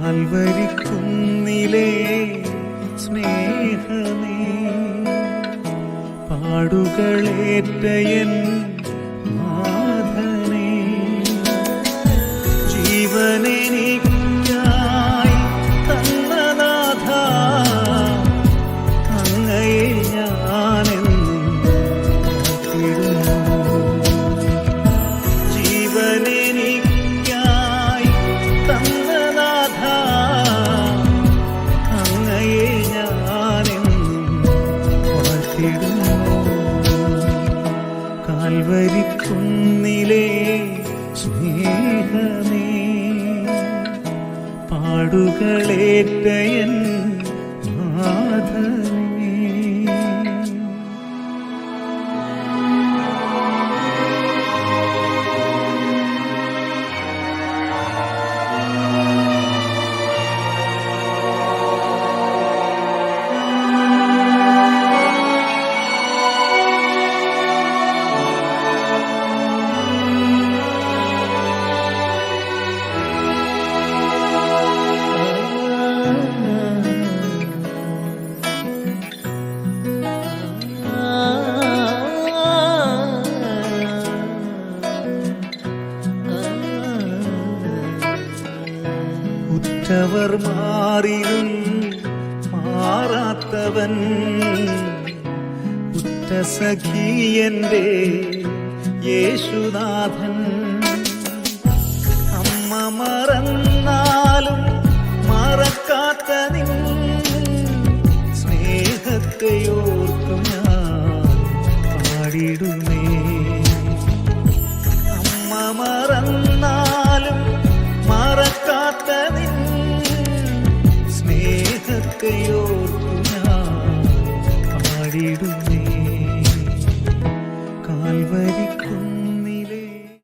കാൽവരിക്കുന്നിലേ സ്നേഹമേ. പാടുകളേറ്റയൻ വാഴ്ത്തിടുന്നു കാൽവരിക്കുന്നിലേ സ്നേഹമേ. പാടുകളേറ്റയൻ ഉറ്റവർ മാറിയും മാറാത്തവൻ. ഉറ്റ സഖിയന്റെ യേശുനാഥൻ. നിനക്കയോർത്തു കാൽവരിക്കും